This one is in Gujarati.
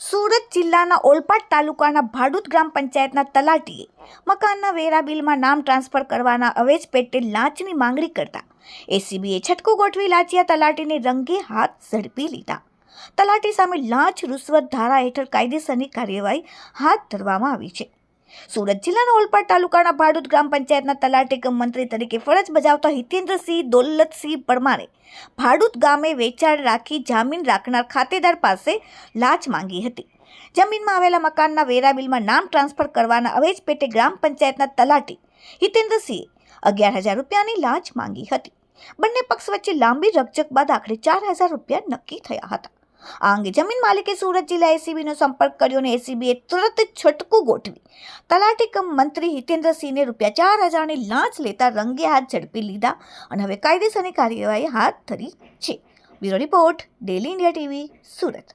સુરત જિલ્લાના ઓલપાડ તાલુકાના ભાડુત ગ્રામ પંચાયતના તલાટીએ મકાનના વેરા બિલમાં નામ ટ્રાન્સફર કરવાના અવેજ પેટે લાંચની માંગણી કરતા એસીબીએ છટકું ગોઠવી લાંચિયા તલાટીને રંગે હાથ ઝડપી લીધા. તલાટી સામે લાંચ, રૂશ્વત ધારા હેઠળ કાયદેસરની કાર્યવાહી હાથ ધરવામાં આવી છે. સુરત જિલ્લાના ઓલપાડ તાલુકાના ભાડુત ગ્રામ પંચાયતના તલાટી કમ મંત્રી તરીકે ફરજ બજાવતા હિતેન્દ્રસિંહ દોલતસિંહ પરમારે ભાડુત ગામે વેચાણ રાખી જામીન રાખનાર ખાતેદાર પાસે લાંચ માંગી હતી. જમીનમાં આવેલા મકાનના વેરા બિલમાં નામ ટ્રાન્સફર કરવાના અવેજ પેટે ગ્રામ પંચાયતના તલાટી હિતેન્દ્રસિંહે અગિયાર હજાર રૂપિયાની લાંચ માંગી હતી. બંને પક્ષ વચ્ચે લાંબી રકઝક બાદ આખરે ચાર હજાર રૂપિયા નક્કી થયા હતા. આ અંગે જમીન માલિકે સુરત જિલ્લા એસીબીનો સંપર્ક કર્યો અને એસીબીએ તુરંત છટકું ગોઠવી. તલાટી કમ મંત્રી હિતેન્દ્રસિંહને રૂપિયા ચાર હજારની લાંચ લેતા રંગે હાથ ઝડપી લીધા અને હવે કાયદેસરની કાર્યવાહી હાથ ધરી છે. Bureau report, daily India TV, Surat.